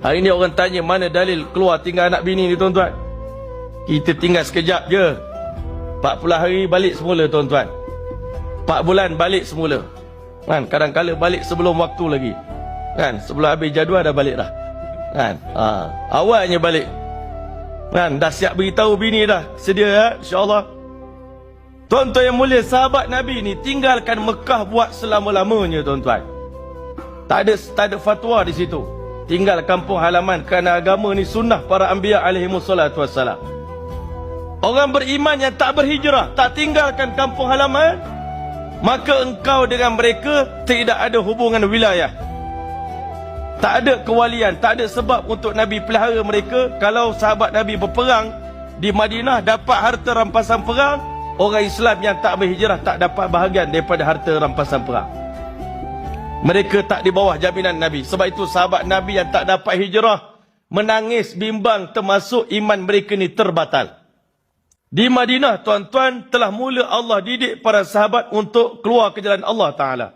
Hari ni orang tanya mana dalil keluar tinggal anak bini ni tuan-tuan. Kita tinggal sekejap je. 40 hari balik semula tuan-tuan. 4 bulan balik semula. Kan kadang-kala balik sebelum waktu lagi. Kan sebelum habis jadual dah balik dah. Kan ha. awalnya balik. Kan dah siap beritahu bini dah. Sedia ya insya-Allah. Tuan-tuan yang mulia sahabat Nabi ni tinggalkan Mekah buat selama-lamanya tuan-tuan. Tak ada tak ada fatwa di situ. Tinggal kampung halaman kerana agama ni sunnah para anbiya alaihi wassalatu wassalam. Orang beriman yang tak berhijrah, tak tinggalkan kampung halaman, maka engkau dengan mereka tidak ada hubungan wilayah. Tak ada kewalian, tak ada sebab untuk Nabi pelihara mereka kalau sahabat Nabi berperang di Madinah dapat harta rampasan perang, orang Islam yang tak berhijrah tak dapat bahagian daripada harta rampasan perang. Mereka tak di bawah jaminan Nabi. Sebab itu sahabat Nabi yang tak dapat hijrah menangis bimbang termasuk iman mereka ni terbatal. Di Madinah tuan-tuan telah mula Allah didik para sahabat untuk keluar ke jalan Allah Ta'ala.